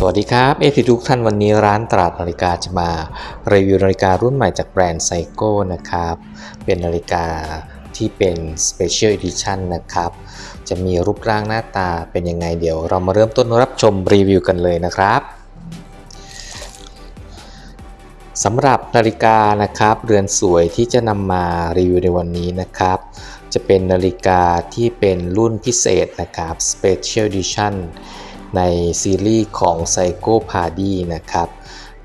สวัสดีครับ เอฟทุกท่านวันนี้ร้านตลาดนาฬิกาจะมา รีวิวนาฬิการุ่นใหม่จากแบรนด์ไซโก้นะครับ เป็นนาฬิกาที่เป็น Special Edition นะครับ จะมีรูปร่างหน้าตาเป็นยังไงเดี๋ยว เรามาเริ่มต้นรับชมรีวิวกันเลยนะครับสำหรับนาฬิกานะครับ เรือนสวยที่จะนำมารีวิวในวันนี้นะครับ จะเป็นนาฬิกาที่เป็นรุ่นพิเศษนะครับ Special Edition ในซีรีส์ของไซโก้พาดี้นะครับ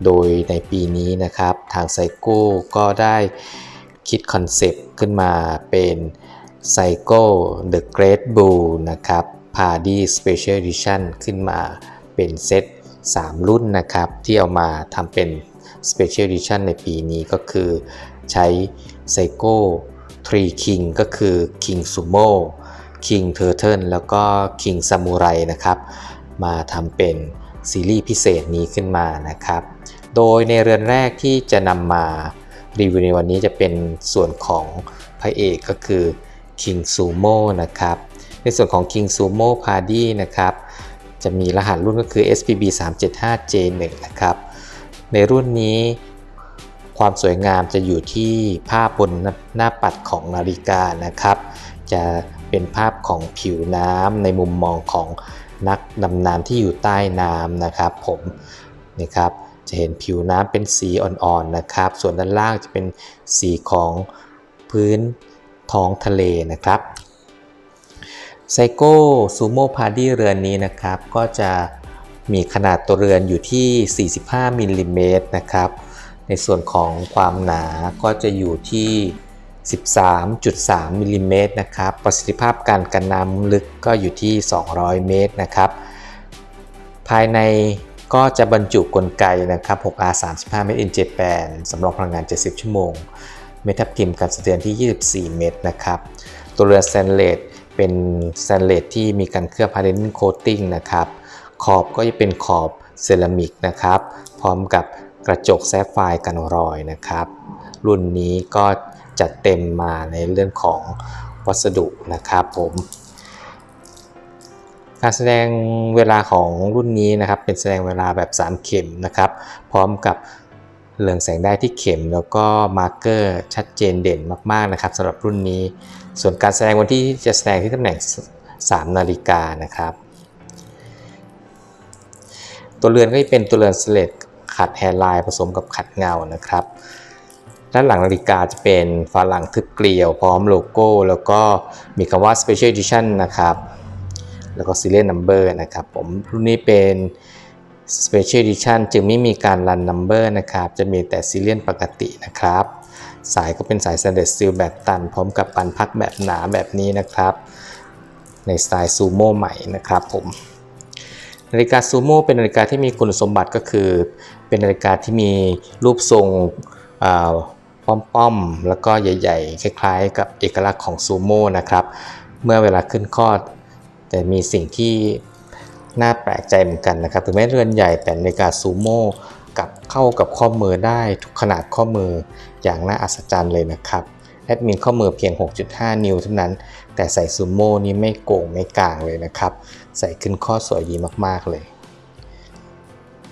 โดยในปีนี้นะครับทางไซโก้ก็ได้คิดคอนเซปต์ขึ้นมาเป็นไซโก้เดอะเกรทบลูนะครับพาดี้สเปเชียลดิชั่นขึ้นมาเป็นเซต3 รุ่นนะครับ ที่เอามาทำเป็นสเปเชียลดิชั่นในปีนี้ก็คือใช้ไซโก้ทรีคิงก็คือคิงซูโม่คิงเทอร์เทิลแล้วก็คิงซามูไรนะครับ มาทำเป็นซีรีส์พิเศษนี้ขึ้นมานะครับ โดยในเรือนแรกที่จะนำมารีวิวในวันนี้จะเป็นส่วนของพระเอกก็คือ King Sumo นะครับ ในส่วนของ King Sumo Party นะครับ จะมีรหัสรุ่นก็คือ SPB 375J1 นะครับ ในรุ่นนี้ความสวยงามจะอยู่ที่ภาพบนหน้าปัดของนาฬิกานะครับ จะเป็นภาพของผิวน้ำในมุมมองของ นักดำน้ำที่อยู่ใต้น้ำนะครับผมนี่ครับจะเห็นผิวน้ำเป็นสีอ่อนๆนะครับ ส่วนด้านล่างจะเป็นสีของพื้นท้องทะเลนะครับไซโก้ซูโม่พาร์ดี้เรือนนี้นะครับ ก็จะมีขนาดตัวเรือนอยู่ที่ 45มิลลิเมตรนะครับ ในส่วนของความหนาก็จะอยู่ที่ 13.3มิลลิเมตรนะครับ ประสิทธิภาพการกันน้ำลึกก็อยู่ที่ 200 เมตรนะครับ ภายในก็จะบรรจุกลไกนะครับ 6R 35 Made in Japan สำรองพลังงาน 70 ชั่วโมง เมทับพิมพ์การสะเทือนที่ 24 เมตรนะครับ ตัวเรือสแตนเลสเป็นสแตนเลสที่มีการเคลือบพาเดนโคตติ้งนะครับ ขอบก็จะเป็นขอบเซรามิกนะครับ พร้อมกับกระจกแซฟไฟร์กันรอยนะครับ รุ่นนี้ก็ จัดเต็มมาในเรื่องของวัสดุนะครับผมการแสดงเวลาของรุ่นนี้นะครับ เป็นแสดงเวลาแบบ 3 เข็มนะครับ พร้อมกับเรืองแสงได้ที่เข็มแล้วก็มาร์กเกอร์ชัดเจนเด่นมากๆนะครับสำหรับรุ่นนี้ ส่วนการแสดงวันที่จะแสดงที่ตำแหน่ง 3 นาฬิกานะครับ ตัวเรือนก็จะเป็นตัวเรือนสเลดขัดแฮร์ไลน์ผสมกับขัดเงานะครับ ด้านหลังนาฬิกาจะเป็นฝาหลังทึบเกลียวพร้อมโลโก้ แล้วก็มีคำว่า Special Edition นะครับ แล้วก็ Serial Number นะครับผมรุ่นนี้เป็น Special Edition จึงไม่มีการรัน Number นะครับ จะมีแต่ Serial ปกตินะครับ สายก็เป็นสาย Stainless Steel แบบตัน พร้อมกับปันพักแบบหนาแบบนี้นะครับ ในสไตล์ซูโม่ใหม่นะครับผมนาฬิกาซูโม่เป็นนาฬิกาที่มีคุณสมบัติก็คือ เป็นนาฬิกาที่มีรูปทรง ป้อมๆ แล้วก็ใหญ่ๆ คล้ายๆ กับเอกลักษณ์ของซูโม่นะครับ เมื่อเวลาขึ้นคอดแต่มีสิ่งที่น่าแปลกใจเหมือนกันนะครับ ถึงแม้เรือนใหญ่แต่นาฬิกาซูโม่กับเข้ากับข้อมือได้ทุกขนาดข้อมืออย่างน่าอัศจรรย์เลยนะครับแอดมินข้อมือเพียง 6.5 นิ้วเท่านั้น แต่ใส่ซูโม่นี่ไม่โก่งไม่กลางเลยนะครับ ใส่ขึ้นข้อสวยดีมากๆเลย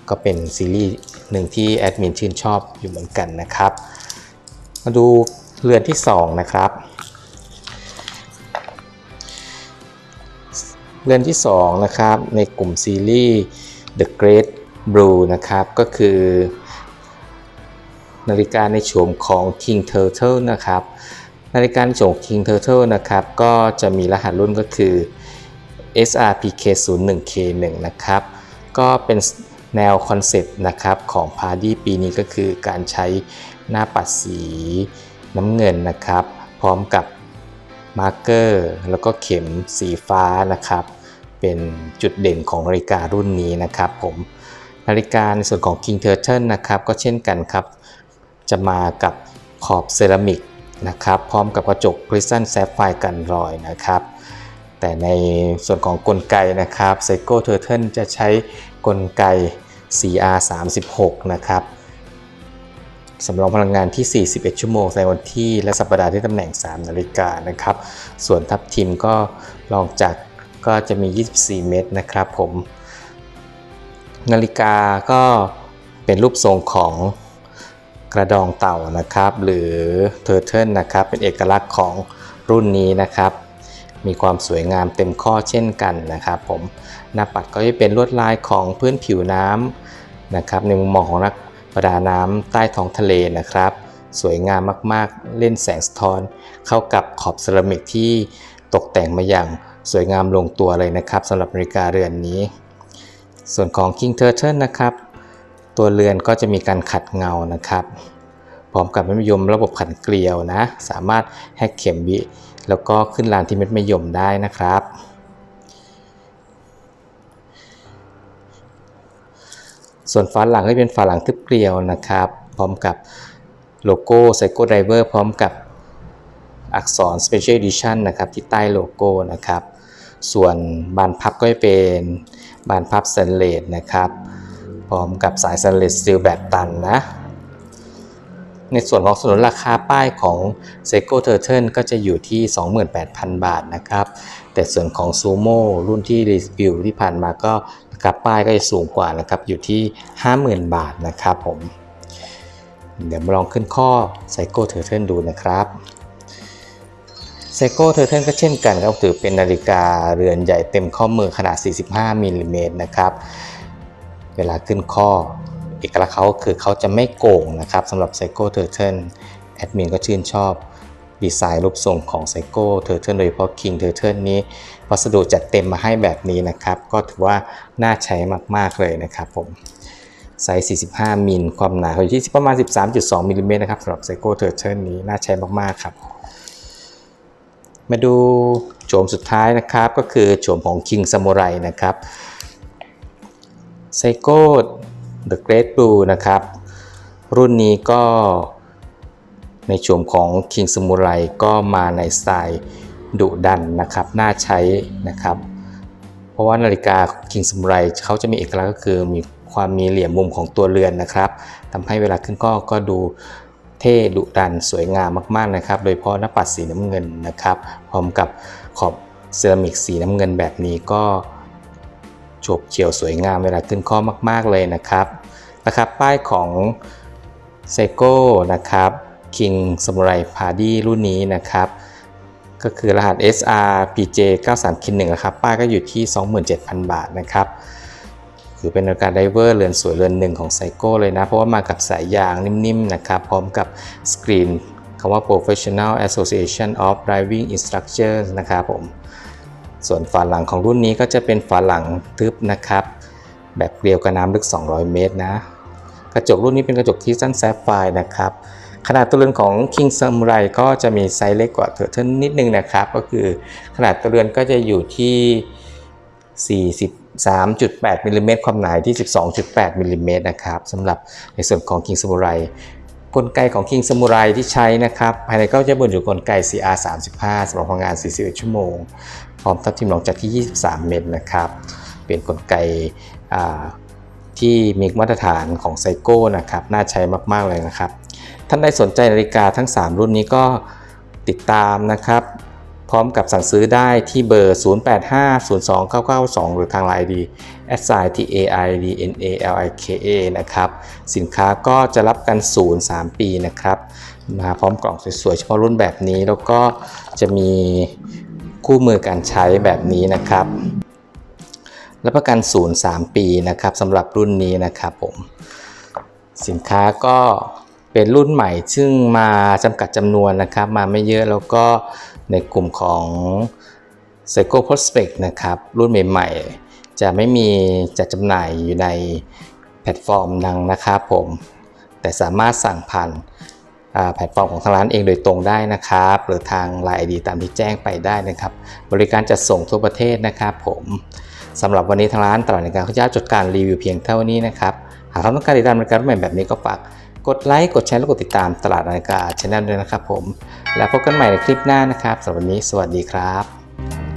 ก็เป็นซีรีส์หนึ่งที่แอดมินชื่นชอบอยู่เหมือนกันนะครับ มาดูเรือนที่ 2 นะครับ เรือนที่ 2 นะครับ ในกลุ่มซีรีส์ The Great Blue นะครับ ก็คือ นาฬิกาในโฉมของ King Turtle นะครับ นาฬิกาในโฉม King Turtle นะครับ ก็จะมีรหัสรุ่นก็คือ SRPK01K1 นะครับ ก็เป็นแนวคอนเซปต์นะครับของพาร์ตี้ปีนี้ก็คือการใช้ หน้าปัดสีน้ำเงินนะครับ พร้อมกับมาร์กเกอร์แล้วก็เข็มสีฟ้านะครับ เป็นจุดเด่นของนาฬิการุ่นนี้นะครับผมนาฬิกาในส่วนของ King Turtle นะครับก็เช่นกันครับ จะมากับขอบเซรามิกนะครับ พร้อมกับกระจกคริสตัลแซฟไฟร์กันรอยนะครับ แต่ในส่วนของกลไกนะครับ Seiko Turtle จะใช้กลไก CR36 นะครับ สำรองพลังงานที่ 41 ชั่วโมงในวันที่และสัปดาห์ที่ตำแหน่ง 3 นาฬิกานะครับ ส่วนทับทิมก็ลองจากก็จะมี 24 เมตรนะครับผม นาฬิกาก็เป็นรูปทรงของกระดองเต่านะครับ หรือเทอร์เทิลนะครับ เป็นเอกลักษณ์ของรุ่นนี้นะครับ มีความสวยงามเต็มข้อเช่นกันนะครับผม หน้าปัดก็จะเป็นลวดลายของพื้นผิวน้ำนะครับ ในมุมมองของนัก ประดาน้ำใต้ท้องทะเลนะครับ สวยงามมากๆ เล่นแสงสะท้อน เข้ากับขอบเซรามิกที่ตกแต่งมาอย่างสวยงามลงตัวเลยนะครับสำหรับนาฬิกาเรือนนี้ ส่วนของ King Turtle นะครับ ตัวเรือนก็จะมีการขัดเงานะครับ พร้อมกับเม็ดมะยมระบบขันเกลียวนะ สามารถแฮกเข็มวิแล้วก็ขึ้นลานที่เม็ดมะยมได้นะครับ ส่วนฝาหลังก็เป็นฝาหลังทึบเกลียวนะครับ พร้อมกับโลโก้ Psycho Driver พร้อมกับอักษร Special Edition นะครับ ที่ใต้โลโก้นะครับ ส่วนบานพับก็จะเป็นบานพับสแตนเลสนะครับ พร้อมกับสายสแตนเลสสตีลแบบตันนะ ในส่วนของสนุนราคาป้ายของ Seiko Turtle ก็จะอยู่ที่ 28,000 บาทนะครับ แต่ส่วนของ Sumo รุ่นที่รีวิวที่ผ่านมาก็ ราคาป้ายก็จะสูงกว่านะครับอยู่ที่ 50,000 บาทนะครับผม เดี๋ยวมาลองขึ้นข้อ Seiko Turtle ดูนะครับไซโก้เทอร์เทนก็เช่นกันครับถือเป็นนาฬิกาเรือนใหญ่เต็มข้อมือขนาด 45มิลลิเมตรนะครับเวลาขึ้นข้อเอกลักษณ์เขาคือเขาจะไม่โก่งนะครับสำหรับไซโก้เทอร์เทนแอดมินก็ชื่นชอบ ดีไซน์รูปทรงของไซโก้เทอร์เทนโดยเฉพาะ King t u r t l e นี้วัสดุจัดเต็มมาให้แบบนี้นะครับ ก็ถือว่าน่าใช้มาก ๆ เลยนะครับผมไซส์ 45 มิล ความหนาอยู่ที่ประมาณ 13.2 มิลลิเมตรนะครับสำหรับไซโก้เทอร์เทนนี้น่าใช้มาก ๆ ครับ มาดูโฉมสุดท้ายนะครับ ก็คือโฉมของ King Samurai นะครับ Seiko The Great Blue นะครับ รุ่นนี้ก็ ในโฉมของ King Samurai ก็มาในสไตล์ดุดันนะครับ น่าใช้นะครับ เพราะว่านาฬิกา King Samurai เขาจะมีเอกลักษณ์ก็คือมีความมีเหลี่ยมมุมของตัวเรือนนะครับทำให้เวลาขึ้นก็ก็ดูเท่ดุดันสวยงามมากๆนะครับ โดยเฉพาะหน้าปัดสีน้ำเงินนะครับ พร้อมกับขอบเซรามิกสีน้ำเงินแบบนี้ก็โฉบเฉี่ยวสวยงามเวลาขึ้นข้อมาก ๆเลยนะครับนะครับป้ายของ s e g o นะครับ King Samurai Party รุ่นนี้นะครับ ก็คือรหัส SRPJ 93 1นะครับ ป้ายก็อยู่ที่ 27,000 บาทนะครับถือเป็นนาฬิกาไดเวอร์เรือนสวยเรือนหนึ่งของไซโก้เลยนะ เพราะว่ามากับสายยางนิ่มๆนะครับ พร้อมกับสกรีนคำว่า Professional Association of Driving Instructors นะครับผม ส่วนฝาหลังของรุ่นนี้ก็จะเป็นฝาหลังทึบนะครับ แบบเกลียวกับน้ำลึก 200 เมตรนะ กระจกรุ่นนี้เป็นกระจกที่สั้นแซฟไฟร์นะครับ ขนาดตัวเรือนของ King Samurai ก็จะมีไซส์เล็กกว่าเทอร์เทนนิดนึงนะครับ ก็คือขนาดตัวเรือนก็จะอยู่ที่ 43.8มิลลิเมตรความหนาที่ 12.8มิลลิเมตรนะครับสำหรับในส่วนของ King Samurai กลไกของ King Samurai ที่ใช้นะครับ ภายในก็จะบรรจุกลไก CR35 สำหรับพลังงาน 41 ชั่วโมง พร้อมทับทิมรองจากที่ 23 เมตรนะครับ เป็นกลไกที่มีมาตรฐานของไซโก้นะครับ น่าใช้มาก ๆ เลยนะครับ ท่านใดสนใจนาฬิกาทั้ง 3 รุ่นนี้ก็ติดตามนะครับ พร้อมกับสั่งซื้อได้ที่เบอร์ 08502992 หรือทางไลน์ดี s i t a i d n a l i k a นะครับ สินค้าก็จะรับกันศูนย์3ปีนะครับ มาพร้อมกล่องสวยๆเฉพาะรุ่นแบบนี้แล้วก็จะมีคู่มือการใช้แบบนี้นะครับ รับประกันศูนย์3ปีนะครับสำหรับรุ่นนี้นะครับผม สินค้าก็ เป็นรุ่นใหม่ซึ่งมาจำกัดจำนวนนะครับ มาไม่เยอะแล้วก็ในกลุ่มของ Seiko Prospect นะครับ รุ่นใหม่ๆ จะไม่มีจัดจำหน่ายอยู่ในแพลตฟอร์มดังนะครับผม แต่สามารถสั่งผ่านแพลตฟอร์มของทางร้านเองโดยตรงได้นะครับ หรือทาง Line ID ตามที่แจ้งไปได้นะครับ บริการจัดส่งทั่วประเทศนะครับผมสำหรับวันนี้ทางร้านตลาดในการข้าเจ้าจดการรีวิวเพียงเท่านี้นะครับ หากท่านต้องการติดตามรายการใหม่แบบนี้ก็ฝาก กดไลค์กดแชร์และกดติดตามตลาดนาฬิกาช anel ด้วยนะครับผม แล้วพบกันใหม่ในคลิปหน้านะครับสำหรับวันนี้สวัสดีครับ